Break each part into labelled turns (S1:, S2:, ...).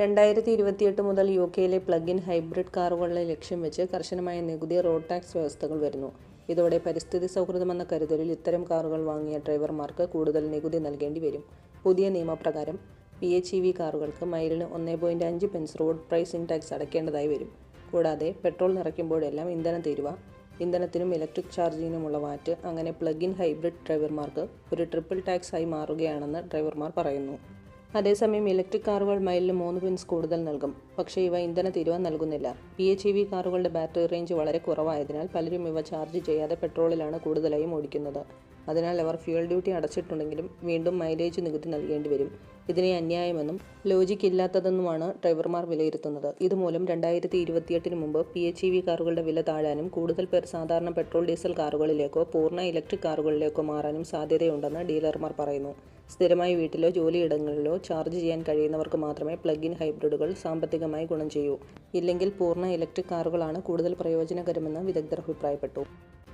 S1: രണ്ടായിരത്തി ഇരുപത്തിയെട്ട് മുതൽ യു കെയിലെ പ്ലഗ് ഇൻ ഹൈബ്രിഡ് കാറുകളെ ലക്ഷ്യം വെച്ച് കർശനമായ നികുതി റോഡ് ടാക്സ് വ്യവസ്ഥകൾ വരുന്നു. ഇതോടെ പരിസ്ഥിതി സൗഹൃദമെന്ന കരുതലിൽ ഇത്തരം കാറുകൾ വാങ്ങിയ ഡ്രൈവർമാർക്ക് കൂടുതൽ നികുതി നൽകേണ്ടി വരും. പുതിയ നിയമപ്രകാരം പി എച്ച് ഇ വി കാറുകൾക്ക് മൈലിന് ഒന്നേ പോയിന്റ് അഞ്ച് പെൻസ് റോഡ് പ്രൈസിംഗ് ടാക്സ് അടയ്ക്കേണ്ടതായി വരും. കൂടാതെ പെട്രോൾ നിറയ്ക്കുമ്പോഴെല്ലാം ഇന്ധന തീരുവ ഇന്ധനത്തിനും ഇലക്ട്രിക് ചാർജിങ്ങിനുമുള്ള വാറ്റ് അങ്ങനെ പ്ലഗ് ഇൻ ഹൈബ്രിഡ് ഡ്രൈവർമാർക്ക് ഒരു ട്രിപ്പിൾ ടാക്സ് ആയി മാറുകയാണെന്ന് ഡ്രൈവർമാർ പറയുന്നു. അതേസമയം ഇലക്ട്രിക് കാറുകൾ മൈലിന് മൂന്ന് പിൻസ് കൂടുതൽ നൽകും. പക്ഷേ ഇവ ഇന്ധന തീരുവ നൽകുന്നില്ല. പി എച്ച് ഇ വി കാറുകളുടെ ബാറ്ററി റേഞ്ച് വളരെ കുറവായതിനാൽ പലരും ഇവ ചാർജ് ചെയ്യാതെ പെട്രോളിലാണ് കൂടുതലായും ഓടിക്കുന്നത്. അതിനാൽ അവർ ഫ്യൂൽ ഡ്യൂട്ടി അടച്ചിട്ടുണ്ടെങ്കിലും വീണ്ടും മൈലേജ് നികുതി നൽകേണ്ടി വരും. ഇതിനെ അന്യായമെന്നും ലോജിക് ഇല്ലാത്തതെന്നുമാണ് ഡ്രൈവർമാർ വിലയിരുത്തുന്നത്. ഇതുമൂലം രണ്ടായിരത്തി ഇരുപത്തിയെട്ടിന് മുമ്പ് പി എച്ച് ഇ വി കാറുകളുടെ വില താഴാനും കൂടുതൽ പേർ സാധാരണ പെട്രോൾ ഡീസൽ കാറുകളിലേക്കോ പൂർണ ഇലക്ട്രിക് കാറുകളിലേക്കോ മാറാനും സാധ്യതയുണ്ടെന്ന് ഡീലർമാർ പറയുന്നു. സ്ഥിരമായി വീട്ടിലോ ജോലിയിടങ്ങളിലോ ചാർജ് ചെയ്യാൻ കഴിയുന്നവർക്ക് മാത്രമേ പ്ലഗ് ഇൻ ഹൈബ്രിഡുകൾ സാമ്പത്തികമായി ഗുണം ചെയ്യൂ. ഇല്ലെങ്കിൽ പൂർണ ഇലക്ട്രിക് കാറുകളാണ് കൂടുതൽ പ്രയോജനകരമെന്ന് വിദഗ്ധർ അഭിപ്രായപ്പെട്ടു.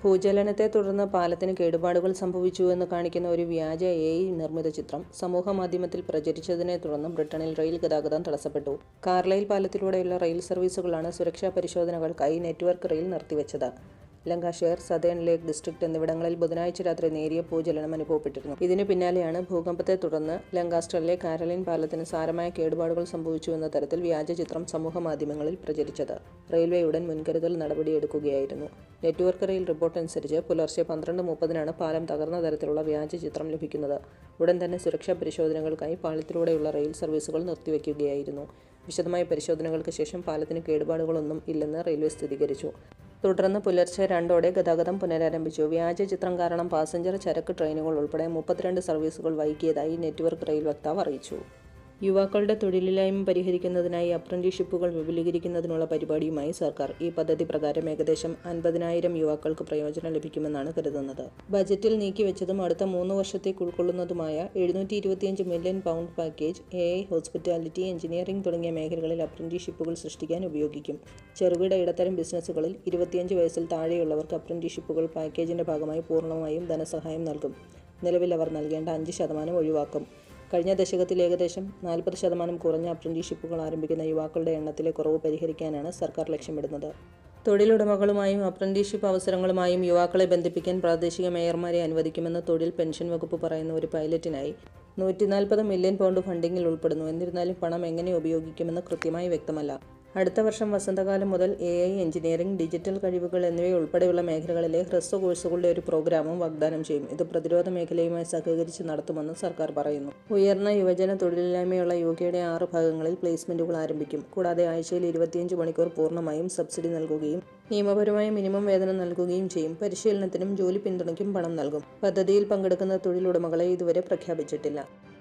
S1: ഭൂചലനത്തെ തുടർന്ന് പാലത്തിന് കേടുപാടുകൾ സംഭവിച്ചു എന്ന് കാണിക്കുന്ന ഒരു വ്യാജ എ നിർമ്മിത ചിത്രം സമൂഹ മാധ്യമത്തിൽ പ്രചരിച്ചതിനെ തുടർന്ന് ബ്രിട്ടനിൽ റെയിൽ ഗതാഗതം തടസ്സപ്പെട്ടു. കാർലൈൽ പാലത്തിലൂടെയുള്ള റെയിൽ സർവീസുകളാണ് സുരക്ഷാ പരിശോധനകൾക്കായി നെറ്റ്വർക്ക് റെയിൽ നിർത്തിവെച്ചത്. ലങ്കാഷെയർ സദേൺ ലേക്ക് ഡിസ്ട്രിക്ട് എന്നിവിടങ്ങളിൽ ബുധനാഴ്ച രാത്രി നേരിയ ഭൂചലനം അനുഭവപ്പെട്ടിരുന്നു. ഇതിനു പിന്നാലെയാണ് ഭൂകമ്പത്തെ തുടർന്ന് ലങ്കാസ്റ്ററിലെ കാരലിൻ പാലത്തിന് സാരമായ കേടുപാടുകൾ സംഭവിച്ചു എന്ന തരത്തിൽ വ്യാജ ചിത്രം സമൂഹ മാധ്യമങ്ങളിൽ പ്രചരിച്ചത്. റെയിൽവേ ഉടൻ മുൻകരുതൽ നടപടിയെടുക്കുകയായിരുന്നു. നെറ്റ്വർക്ക് റെയിൽ റിപ്പോർട്ട് അനുസരിച്ച് പുലർച്ചെ പന്ത്രണ്ട് മുപ്പതിനാണ് പാലം തകർന്ന തരത്തിലുള്ള വ്യാജ ചിത്രം ലഭിക്കുന്നത്. ഉടൻ തന്നെ സുരക്ഷാ പരിശോധനകൾക്കായി പാലത്തിലൂടെയുള്ള റെയിൽ സർവീസുകൾ നിർത്തിവെക്കുകയായിരുന്നു വിശദമായ പരിശോധനകൾക്ക് ശേഷം പാലത്തിന് കേടുപാടുകളൊന്നും ഇല്ലെന്ന് റെയിൽവേ സ്ഥിരീകരിച്ചു. തുടർന്ന് പുലർച്ചെ രണ്ടോടെ ഗതാഗതം പുനരാരംഭിച്ചു. വ്യാജ ചിത്രം കാരണം പാസഞ്ചർ ചരക്ക് ട്രെയിനുകൾ ഉൾപ്പെടെ മുപ്പത്തിരണ്ട് സർവീസുകൾ വൈകിയതായി നെറ്റ്വർക്ക് റെയിൽ വക്താവ് അറിയിച്ചു. യുവാക്കളുടെ തൊഴിലില്ലായ്മ പരിഹരിക്കുന്നതിനായി അപ്രന്റീഷിപ്പുകൾ വിപുലീകരിക്കുന്നതിനുള്ള പരിപാടിയുമായി സർക്കാർ ഈ പദ്ധതി പ്രകാരം ഏകദേശം അൻപതിനായിരം യുവാക്കൾക്ക് പ്രയോജനം ലഭിക്കുമെന്നാണ് കരുതുന്നത്. ബജറ്റിൽ നീക്കിവെച്ചതും അടുത്ത മൂന്ന് വർഷത്തേക്ക് ഉൾക്കൊള്ളുന്നതുമായ എഴുന്നൂറ്റി ഇരുപത്തിയഞ്ച് million pound package A I hospitality engineering തുടങ്ങിയ മേഖലകളിൽ അപ്രന്റീഷിപ്പുകൾ സൃഷ്ടിക്കാൻ ഉപയോഗിക്കും. ചെറുകിട ഇടത്തരം ബിസിനസ്സുകളിൽ ഇരുപത്തിയഞ്ച് വയസ്സിൽ താഴെയുള്ളവർക്ക് അപ്രന്റീഷിപ്പുകൾ പാക്കേജിന്റെ ഭാഗമായി പൂർണമായും ധനസഹായം നൽകും. നിലവിൽ അവർ നൽകേണ്ട അഞ്ച് ശതമാനം ഒഴിവാക്കും. കഴിഞ്ഞ ദശകത്തിൽ ഏകദേശം നാൽപ്പത് ശതമാനം കുറഞ്ഞ അപ്രന്റീഷിപ്പുകൾ ആരംഭിക്കുന്ന യുവാക്കളുടെ എണ്ണത്തിലെ കുറവ് പരിഹരിക്കാനാണ് സർക്കാർ ലക്ഷ്യമിടുന്നത്. തൊഴിലുടമകളുമായും അപ്രന്റീഷിപ്പ് അവസരങ്ങളുമായും യുവാക്കളെ ബന്ധിപ്പിക്കാൻ പ്രാദേശിക മേയർമാരെ അനുവദിക്കുമെന്ന് തൊഴിൽ പെൻഷൻ വകുപ്പ് പറയുന്ന ഒരു പൈലറ്റിനായി നൂറ്റി നാൽപ്പത് മില്യൺ പൗണ്ട് ഫണ്ടിങ്ങിൽ ഉൾപ്പെടുന്നു. എന്നിരുന്നാലും പണം എങ്ങനെ ഉപയോഗിക്കുമെന്ന് കൃത്യമായി വ്യക്തമല്ല. അടുത്ത വർഷം വസന്തകാലം മുതൽ എ ഐ എഞ്ചിനീയറിംഗ് ഡിജിറ്റൽ കഴിവുകൾ എന്നിവയുൾപ്പെടെയുള്ള മേഖലകളിലെ ഹ്രസ്വ കോഴ്സുകളുടെ ഒരു പ്രോഗ്രാമും വാഗ്ദാനം ചെയ്യും. ഇത് പ്രതിരോധ മേഖലയുമായി സഹകരിച്ച് നടത്തുമെന്ന് സർക്കാർ പറയുന്നു. ഉയർന്ന യുവജന തൊഴിലില്ലായ്മയുള്ള യോഗയുടെ ആറ് ഭാഗങ്ങളിൽ പ്ലേസ്മെന്റുകൾ ആരംഭിക്കും. കൂടാതെ ആഴ്ചയിൽ ഇരുപത്തിയഞ്ച് മണിക്കൂർ പൂർണമായും സബ്സിഡി നൽകുകയും നിയമപരമായ മിനിമം വേതനം നൽകുകയും ചെയ്യും. പരിശീലനത്തിനും ജോലി പിന്തുണയ്ക്കും പണം നൽകും. പദ്ധതിയിൽ പങ്കെടുക്കുന്ന തൊഴിലുടമകളെ ഇതുവരെ പ്രഖ്യാപിച്ചിട്ടില്ല.